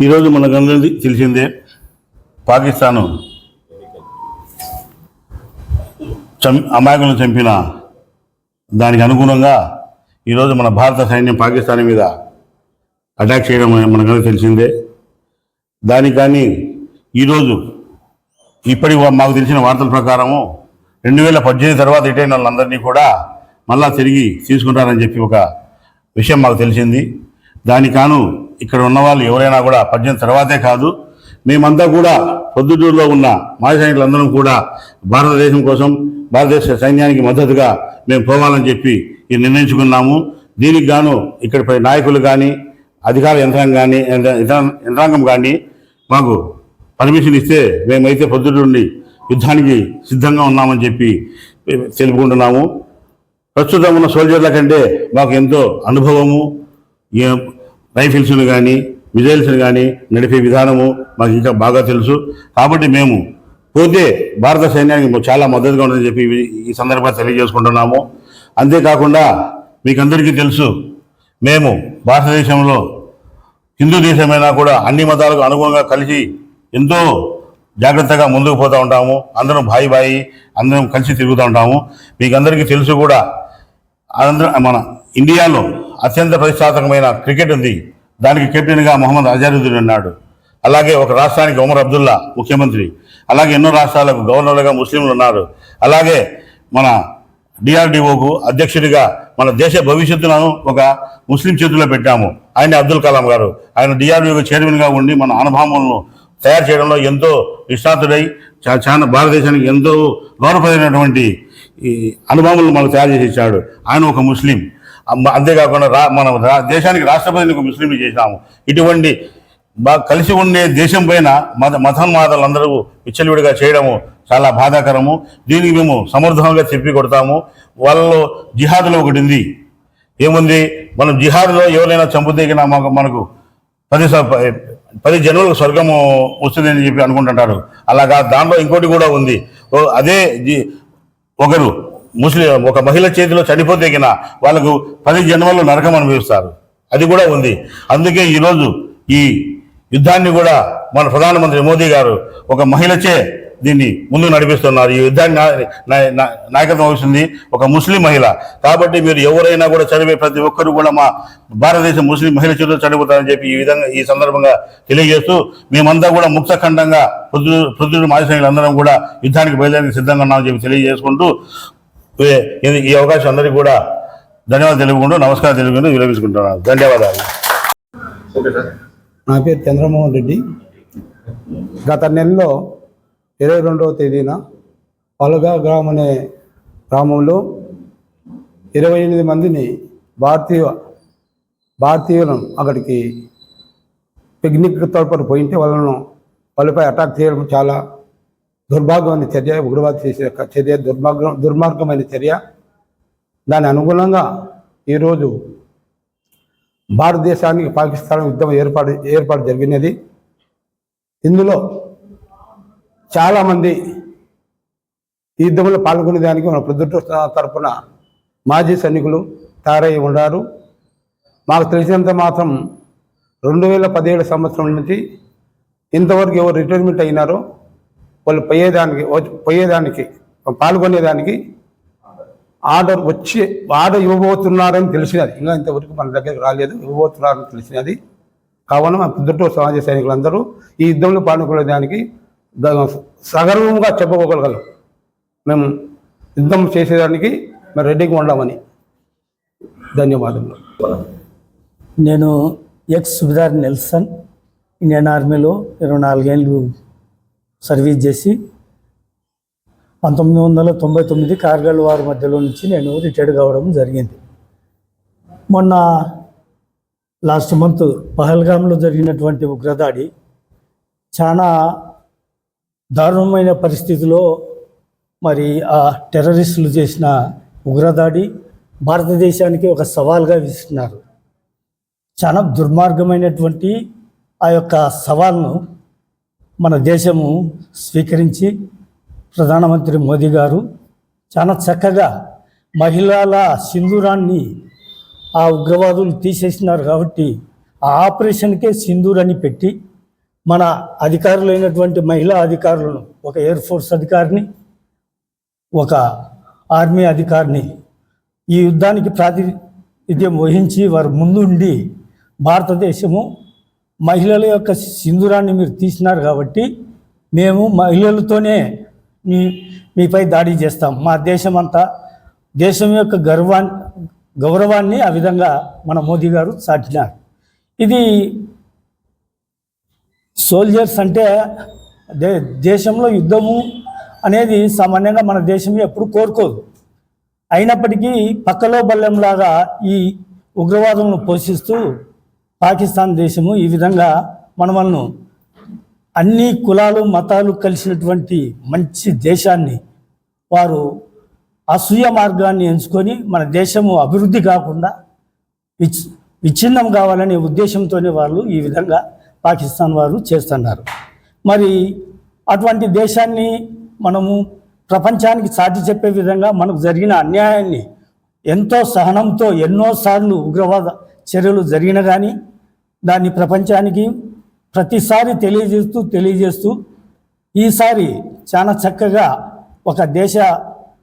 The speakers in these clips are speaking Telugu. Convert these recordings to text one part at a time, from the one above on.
ఈరోజు మనకందరికీ తెలిసిందే పాకిస్తాను చం అమాయకులను చంపిన దానికి అనుగుణంగా ఈరోజు మన భారత సైన్యం పాకిస్తాన్ మీద అటాక్ చేయడం మనకందరికీ తెలిసిందే. దానికి కానీ ఈరోజు ఇప్పటి మాకు తెలిసిన వార్తల ప్రకారము రెండు వేల పద్దెనిమిది తర్వాత రిటైన్ వాళ్ళందరినీ కూడా మళ్ళా తిరిగి తీసుకుంటారని చెప్పి ఒక విషయం మాకు తెలిసింది. దానికాను ఇక్కడ ఉన్న వాళ్ళు ఎవరైనా కూడా పద్దెనిమిది తర్వాతే కాదు మేమంతా కూడా పొద్దుటూరులో ఉన్న మాజీ సైనికులందరం కూడా భారతదేశం కోసం భారతదేశ సైన్యానికి మద్దతుగా మేము పోవాలని చెప్పి ఈ నిర్ణయించుకున్నాము. దీనికి గాను ఇక్కడ నాయకులు కానీ అధికార యంత్రాంగం కానీ యంత్రాంగం కానీ మాకు పర్మిషన్ ఇస్తే మేమైతే పొద్దుటూరుని యుద్ధానికి సిద్ధంగా ఉన్నామని చెప్పి తెలుపుకుంటున్నాము. ప్రస్తుతం ఉన్న సోల్జర్ల కంటే మాకు ఎంతో అనుభవము ఏ- రైఫిల్స్ను కానీ మిజైల్స్ని కానీ నడిపే విధానము మాకు ఇంకా బాగా తెలుసు. కాబట్టి మేము పోతే భారత సైన్యానికి చాలా మద్దతుగా ఉందని చెప్పి ఈ- సందర్భంగా తెలియజేసుకుంటున్నాము. అంతేకాకుండా మీకు అందరికీ తెలుసు మేము భారతదేశంలో హిందూ దేశమైనా కూడా అన్ని మతాలకు అనుగుణంగా కలిసి ఎంతో జాగ్రత్తగా ముందుకు పోతూ ఉంటాము. అందరం భాయి బాయి అందరం కలిసి తిరుగుతూ ఉంటాము. మీకు అందరికీ తెలుసు కూడా అనంతరం మన ఇండియాలో అత్యంత ప్రతిష్టాత్మకమైన క్రికెట్ ఉంది. దానికి కెప్టెన్గా మొహమ్మద్ అజారుద్దీన్ ఉన్నాడు. అలాగే ఒక రాష్ట్రానికి ఉమర్ అబ్దుల్లా ముఖ్యమంత్రి. అలాగే ఎన్నో రాష్ట్రాలకు గవర్నర్లుగా ముస్లింలు ఉన్నారు. అలాగే మన డిఆర్డిఓకు అధ్యక్షుడిగా మన దేశ భవిష్యత్తును ఒక ముస్లిం చేతుల్లో పెట్టాము. ఆయన అబ్దుల్ కలాం గారు. ఆయన డిఆర్డిఓకు చైర్మన్గా ఉండి మన అనుభవములను తయారు చేయడంలో ఎంతో నిష్ణాతుడై చా- చాలా భారతదేశానికి ఎంతో గౌరవప్రదమైనటువంటి ఈ అనుభవములను మనకు తయారు చేసి ఇచ్చాడు. ఆయన ఒక ముస్లిం. అంతేకాకుండా రా మన దేశానికి రాష్ట్రపతిని ఒక ముస్లింని చేశాము. ఇటువంటి బాగా కలిసి ఉండే దేశం పైన మత మతోన్మాదాలు అందరూ విచ్చలవిడిగా చేయడము చాలా బాధాకరము. దీనికి మేము సమర్థంగా చెప్పి కొడతాము. వాళ్ళలో జిహాద్లో ఒకటి ఉంది. ఏముంది? మనం జిహాద్లో ఎవరైనా చంపుతేగినా మాకు మనకు పది పది జన్మలకు స్వర్గము వస్తుందని చెప్పి అనుకుంటుంటారు. అలాగా దాంట్లో ఇంకోటి కూడా ఉంది. అదే ఒకరు ముస్లిం ఒక మహిళ చేతిలో చనిపోతే గిన వాళ్ళకు పది జన్మలు నరకం అనుభవిస్తారు. అది కూడా ఉంది. అందుకే ఈరోజు ఈ యుద్ధాన్ని కూడా మన ప్రధానమంత్రి మోదీ గారు ఒక మహిళచే దీన్ని ముందుకు నడిపిస్తున్నారు. ఈ యుద్ధాన్ని నాయకత్వం వహిస్తుంది ఒక ముస్లిం మహిళ. కాబట్టి మీరు ఎవరైనా కూడా చదివే ప్రతి ఒక్కరు కూడా మా భారతదేశం ముస్లిం మహిళ చేతులు చనిపోతారని చెప్పి ఈ విధంగా ఈ సందర్భంగా తెలియజేస్తూ మేమంతా కూడా ముక్తఖండంగా పొద్దు పొద్దుడు మాజీ కూడా యుద్ధానికి బయలుదేరికి సిద్ధంగా ఉన్నామని చెప్పి తెలియజేసుకుంటూ ఈ- అవకాశం అందరికీ కూడా ధన్యవాదాలు తెలుపుకుంటూ నమస్కారం తెలుపుకుంటూ విలపించుకుంటున్నాను ధన్యవాదాలు. నా పేరు చంద్రమోహన్ రెడ్డి. గత నెలలో ఇరవై రెండవ తేదీన పలగా గ్రామం అనే గ్రామంలో ఇరవై ఎనిమిది మందిని భారతీయ భారతీయులను అక్కడికి పిక్నిక్ తోడ్పడి పోయింటే వాళ్ళను వాళ్ళపై అటాక్ చేయడం చాలా దుర్భాగ్యమైన చర్య ఉగ్రవాద చేసే చర్య దుర్మార్గం దుర్మార్గమైన చర్య. దాని అనుగుణంగా ఈరోజు భారతదేశానికి పాకిస్తాన్ యుద్ధం ఏర్పాటు ఏర్పాటు జరిగినది. ఇందులో చాలామంది ఈ యుద్ధంలో పాల్గొనేదానికి మన ప్రొద్దుట తరపున మాజీ సైనికులు తయారై ఉన్నారు. మాకు తెలిసినంత మాత్రం రెండు వేల పదిహేడు సంవత్సరం నుంచి ఇంతవరకు ఎవరు రిటైర్మెంట్ అయినారో వాళ్ళు పోయేదానికి వచ్చి- పోయేదానికి పాల్గొనేదానికి ఆర్డర్ వచ్చి ఆర్డర్ ఇవ్వబోతున్నారని తెలిసినది. ఇంకా ఇంతవరకు మన దగ్గరికి రాలేదు ఇవ్వబోతున్నారని తెలిసినది. కావున మా పొద్దుటూరు సమాజ సైనికులందరూ ఈ యుద్ధంలో పాల్గొనేదానికి సగర్వంగా చెప్పుకోగలగలం. మేము యుద్ధం చేసేదానికి మేము రెడీగా ఉండమని. ధన్యవాదములు. నేను ఎక్స్ సుబిదార్ నెల్సన్ ఇండియన్ ఆర్మీలో ఇరవై నాలుగేళ్ళు సర్వీస్ చేసి పంతొమ్మిది వందల తొంభై తొమ్మిది కార్గిల్ వారి మధ్యలో నుంచి నేను రిటైర్డ్ కావడం జరిగింది. మొన్న లాస్ట్ మంత్ పహల్గామ్లో జరిగినటువంటి ఉగ్రదాడి చాలా దారుణమైన పరిస్థితిలో మరి ఆ టెర్రరిస్టులు చేసిన ఉగ్రదాడి భారతదేశానికి ఒక సవాల్గా విస్తున్నారు చాలా దుర్మార్గమైనటువంటి ఆ యొక్క సవాల్ను మన దేశము స్వీకరించి ప్రధానమంత్రి మోదీ గారు చాలా చక్కగా మహిళల సింధూరాన్ని ఆ ఉగ్రవాదులు తీసేసినారు కాబట్టి ఆ ఆపరేషన్కే సింధూర్ అని పెట్టి మన అధికారులైనటువంటి మహిళా అధికారులను ఒక ఎయిర్ ఫోర్స్ అధికారిని ఒక ఆర్మీ అధికారిని ఈ యుద్ధానికి ప్రాతినిధ్యం వహించి వారు ముందుండి భారతదేశము మహిళల యొక్క సింధూరాన్ని మీరు తీసినారు కాబట్టి మేము మహిళలతోనే మీ మీపై దాడి చేస్తాం. మా దేశం అంతా దేశం యొక్క గర్వాన్ని గౌరవాన్ని ఆ విధంగా మన మోదీ గారు చాటినారు. ఇది సోల్జర్స్ అంటే దే దేశంలో యుద్ధము అనేది సామాన్యంగా మన దేశం ఎప్పుడు కోరుకోదు. అయినప్పటికీ పక్కలో బల్లెంలాగా ఈ ఉగ్రవాదమును పోషిస్తూ పాకిస్తాన్ దేశము ఈ విధంగా మనమలను అన్ని కులాలు మతాలు కలిసినటువంటి మంచి దేశాన్ని వారు అసూయ మార్గాన్ని ఎంచుకొని మన దేశము అభివృద్ధి కాకుండా విచ్ విచ్ఛిన్నం కావాలనే ఉద్దేశంతోనే వాళ్ళు ఈ విధంగా పాకిస్తాన్ వారు చేస్తున్నారు. మరి అటువంటి దేశాన్ని మనము ప్రపంచానికి సాటి చెప్పే విధంగా మనకు జరిగిన అన్యాయాన్ని ఎంతో సహనంతో ఎన్నోసార్లు ఉగ్రవాద చర్యలు జరిగిన కానీ దాన్ని ప్రపంచానికి ప్రతిసారి తెలియజేస్తూ తెలియజేస్తూ ఈసారి చాలా చక్కగా ఒక దేశ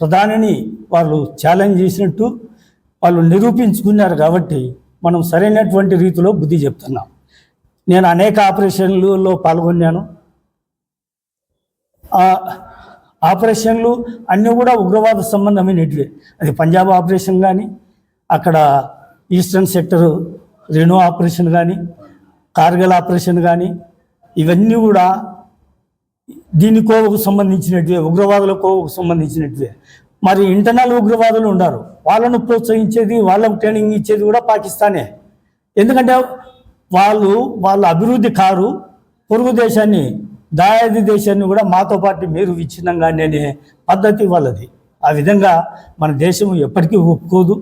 ప్రధానిని వాళ్ళు ఛాలెంజ్ చేసినట్టు వాళ్ళు నిరూపించుకున్నారు కాబట్టి మనం సరైనటువంటి రీతిలో బుద్ధి చెప్తున్నాం. నేను అనేక ఆపరేషన్లలో పాల్గొన్నాను. ఆపరేషన్లు అన్నీ కూడా ఉగ్రవాద సంబంధమైనటివే. అది పంజాబ్ ఆపరేషన్ కానీ అక్కడ ఈస్టర్న్ సెక్టర్ రెనో ఆపరేషన్ కానీ కార్గిల్ ఆపరేషన్ కానీ ఇవన్నీ కూడా దీని కోవకు సంబంధించినటివే ఉగ్రవాదుల కోవకు సంబంధించినటివే. మరి ఇంటర్నల్ ఉగ్రవాదులు ఉన్నారు వాళ్ళను ప్రోత్సహించేది వాళ్ళకు ట్రైనింగ్ ఇచ్చేది కూడా పాకిస్తానే. ఎందుకంటే వాళ్ళు వాళ్ళ అభివృద్ధి కారు పొరుగు దేశాన్ని దాయాది దేశాన్ని కూడా మాతో పాటు మీరు విచ్ఛిన్నంగానే అనే పద్ధతి వాళ్ళది. ఆ విధంగా మన దేశం ఎప్పటికీ ఒప్పుకోదు.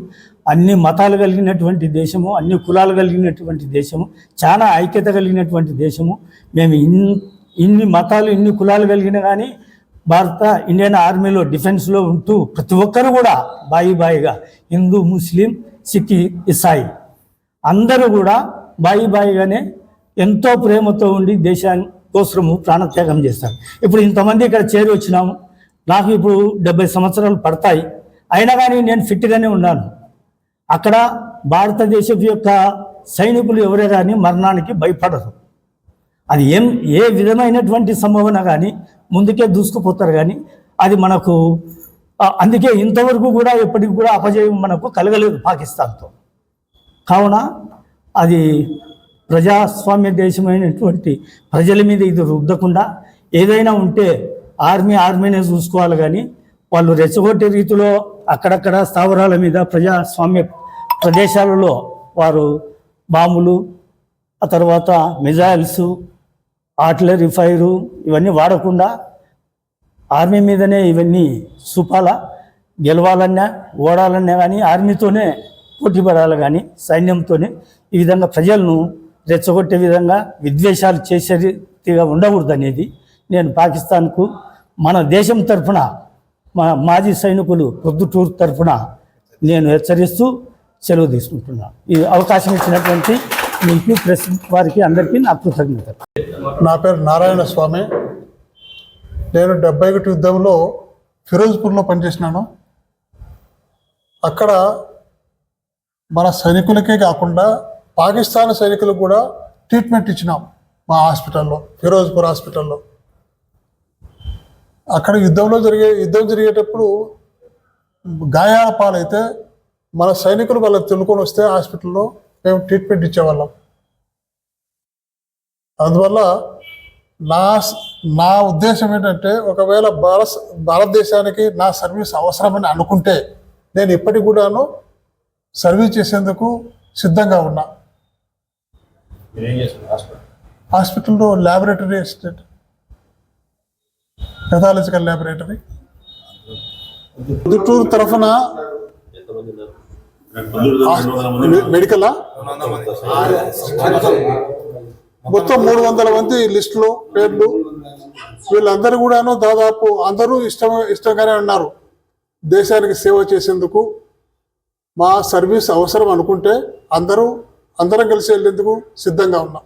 అన్ని మతాలు కలిగినటువంటి దేశము అన్ని కులాలు కలిగినటువంటి దేశము చాలా ఐక్యత కలిగినటువంటి దేశము. మేము ఇన్ ఇన్ని మతాలు ఇన్ని కులాలు కలిగిన కానీ భారత ఇండియన్ ఆర్మీలో డిఫెన్స్లో ఉంటూ ప్రతి ఒక్కరు కూడా బాయి బాయిగా హిందూ ముస్లిం సిక్ ఇసాయి అందరూ కూడా బాయి బాయిగానే ఎంతో ప్రేమతో ఉండి దేశాన్ని కోసము ప్రాణత్యాగం చేస్తారు. ఇప్పుడు ఇంతమంది ఇక్కడ చేరి వచ్చినాము. నాకు ఇప్పుడు డెబ్బై సంవత్సరాలు పడతాయి. అయినా కానీ నేను ఫిట్గానే ఉన్నాను. అక్కడ భారతదేశం యొక్క సైనికులు ఎవరే కానీ మరణానికి భయపడరు. అది ఏం ఏ విధమైనటువంటి సంభావన కానీ ముందుకే దూసుకుపోతారు కానీ అది మనకు అందుకే ఇంతవరకు కూడా ఎప్పటికి కూడా అపజయం మనకు కలగలేదు పాకిస్తాన్తో. కావున అది ప్రజాస్వామ్య దేశమైనటువంటి ప్రజల మీద ఇది రుద్దకుండా ఏదైనా ఉంటే ఆర్మీ ఆర్మీనే చూసుకోవాలి కానీ వాళ్ళు రెచ్చగొట్టే రీతిలో అక్కడక్కడ స్థావరాల మీద ప్రజాస్వామ్య ప్రదేశాలలో వారు బాంబులు ఆ తర్వాత మిజైల్స్ ఆర్టిలరీ ఫైరు ఇవన్నీ వాడకుండా ఆర్మీ మీదనే ఇవన్నీ చూపాల గెలవాలన్నా ఓడాలన్నా కానీ ఆర్మీతోనే పోటీ పడాలి కానీ సైన్యంతోనే ఈ విధంగా ప్రజలను రెచ్చగొట్టే విధంగా విద్వేషాలు చేసేదిగా ఉండకూడదు అనేది నేను పాకిస్తాన్కు మన దేశం తరఫున మా మాజీ సైనికులు ప్రొద్దుటూరు తరఫున నేను హెచ్చరిస్తూ సెలవు తీసుకుంటున్నాను ఈ అవకాశం ఇచ్చినటువంటి మీకు ప్రెస్ వారికి అందరికీ నా కృతజ్ఞత నా పేరు నారాయణ స్వామి. నేను డెబ్బై ఒకటి యుద్ధంలో ఫిరోజ్పూర్లో పనిచేసినాను. అక్కడ మన సైనికులకే కాకుండా పాకిస్తాన్ సైనికులకు కూడా ట్రీట్మెంట్ ఇచ్చినాం మా హాస్పిటల్లో ఫిరోజ్పూర్ హాస్పిటల్లో. అక్కడ యుద్ధంలో జరిగే యుద్ధం జరిగేటప్పుడు గాయాల పాలైతే మన సైనికులు వాళ్ళకి తెలుకొని వస్తే హాస్పిటల్లో మేము ట్రీట్మెంట్ ఇచ్చేవాళ్ళం. అందువల్ల నా నా ఉద్దేశం ఏంటంటే ఒకవేళ భారత భారతదేశానికి నా సర్వీస్ అవసరమని అనుకుంటే నేను ఇప్పటికి కూడాను సర్వీస్ చేసేందుకు సిద్ధంగా ఉన్నా. హాస్పిటల్లో laboratory assistant pathological laboratory Guntur తరఫున మెడికలా మొత్తం మూడు వందల మంది లిస్టులో పేర్లు. వీళ్ళందరూ కూడాను దాదాపు అందరూ ఇష్టం ఇష్టంగానే ఉన్నారు. దేశానికి సేవ చేసేందుకు. మా సర్వీస్ అవసరం అనుకుంటే అందరూ అందరం కలిసి వెళ్ళేందుకు సిద్ధంగా ఉన్నాం.